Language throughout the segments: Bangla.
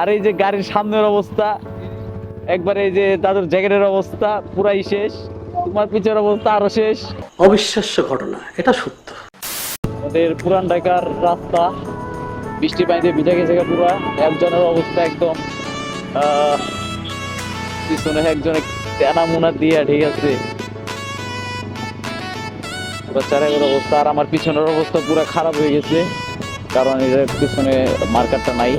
আর এই যে গাড়ির সামনের অবস্থা একবার এই যে তাদের জ্যাকেটের অবস্থা পুরাই শেষ তোমার পিছের অবস্থা আরও শেষ। অবিশ্বাস্য ঘটনা এটা সত্য। আমাদের পুরান ঢাকার রাস্তা বৃষ্টি পানিতে ভিজে গেছে পুরা একজনের অবস্থা একদম পিছনে একজনে টানা মুনা দিয়া ঠিক আছে। চারের অবস্থা আর আমার পিছনের অবস্থা পুরো খারাপ হয়ে গেছে কারণ এর পিছনে মার্কারটা নাই।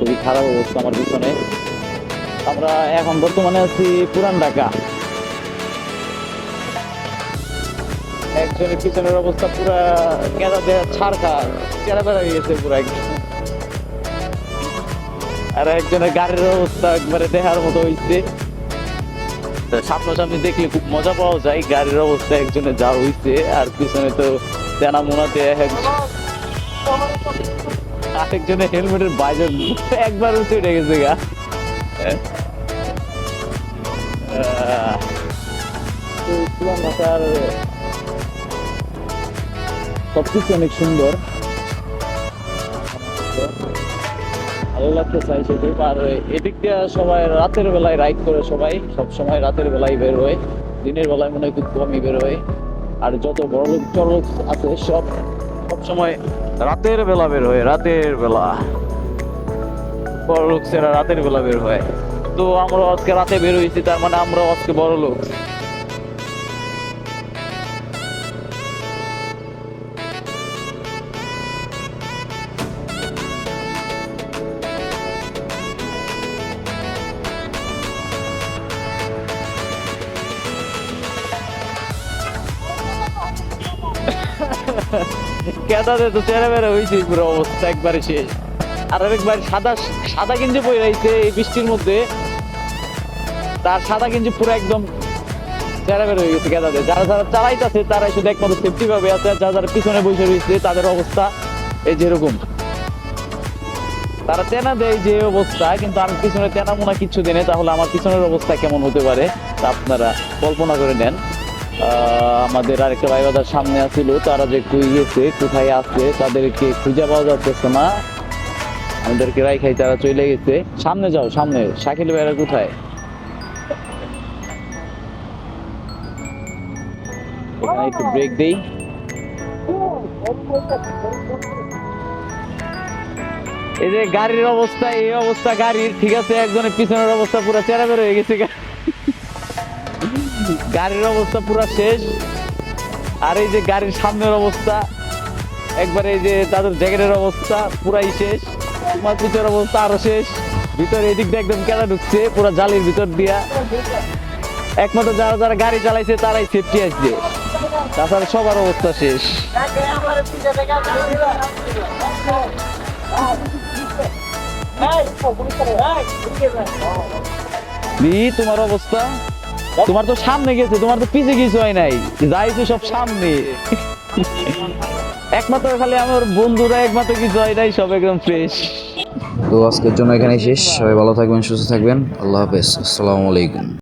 খুবই খারাপ অবস্থা আমার পিছনে। আমরা এখন বর্তমানে আছি পুরান ঢাকা। একজনের পিছনের অবস্থা পুরা কেদা দেয়া ছাড় খা চেরা বেড়া গেছে পুরা একদম। আর একজনের গাড়ির অবস্থা একবারে দেখার মতো হইছে। সামনাসামনি দেখলে খুব মজা পাওয়া যায়, গাড়ির অবস্থা একজনের যা হইছে, আর পিছনে তো তেনা মোনাতে আরেকজনের হেলমেটের বাইরে একবার উঠে উঠে গেছে গা। ঢাকার সবকিছু অনেক সুন্দর। ভালো লাগতে চাই সেটাই আর এদিক দিয়ে সবাই রাতের বেলায় রাইড করে সবাই। সব সময় রাতের বেলায় বের হয়। দিনের বেলায় মনে হয় খুব কমই বের হয়। আর যত বড় লোক চড়ক আছে, সব সব সময় রাতের বেলা বের হয়, রাতের বেলা। বড় লোক সেরা রাতের বেলা বের হয়। তো আমরা আজকে রাতে বের হয়েছি, তার মানে আমরা আজকে বড় লোক কেদাতে তো পুরো অবস্থা, একবারে শেষ। আর সাদা সাদা গেঞ্জি পরে রয়েছে এই বৃষ্টির মধ্যে। তার সাদা গেঞ্জি পুরো একদম হয়ে গেছে যারা যারা চালাইতেছে তারা শুধু একমাত্র সেফটি আছে, আর যারা যারা পিছনে বসে রয়েছে, তাদের অবস্থা এই যেরকম তারা তেনা দেয় যে অবস্থা, কিন্তু আমি পিছনে তেনা মোনা কিছু দেনে তাহলে আমার পিছনের অবস্থা কেমন হতে পারে, তা আপনারা কল্পনা করে নেন। আমাদের আরেকটা ভাই বাজার সামনে আসছিল তারা যে কই গেছে কোথায় আছে তাদেরকে খুঁজে পাওয়া যাচ্ছে না। আমাদেরকে রাইখাই তারা চলে গেছে। সামনে যাও, সামনে। শাকিল ভাইরা কোথায়? এখানে একটু ব্রেক দেই। এই যে গাড়ির অবস্থা, এই অবস্থা গাড়ির, ঠিক আছে, একজনের পিছনের অবস্থা পুরো চেরা বের হয়ে গেছে গাড়ির অবস্থা পুরো শেষ। আর এই যে গাড়ির সামনের অবস্থা, একবার এই যে তাদের জ্যাকেটের অবস্থা পুরাই শেষ, তোমার পিছের অবস্থা আরও শেষ। ভিতরে এদিক দিয়ে একদম কেদা ঢুকছে, পুরো জালির ভিতর দিয়া। একমাত্র যারা যারা গাড়ি চালাইছে, তারাই সেফটি আসছে তাছাড়া সবার অবস্থা শেষ। তোমার অবস্থা? তোমার তো সামনে গেছে, তোমার তো পিছে কিছু হয় নাই। যাইছো সব সামনে। একমাত্র খালি আমার বন্ধুরা একমাত্র কিছু হয় নাই, সব একদম ফ্রেশ তো আজকের জন্য এখানেই শেষ। সবাই ভালো থাকবেন, সুস্থ থাকবেন। আল্লাহ হাফেজ। আসসালামু আলাইকুম।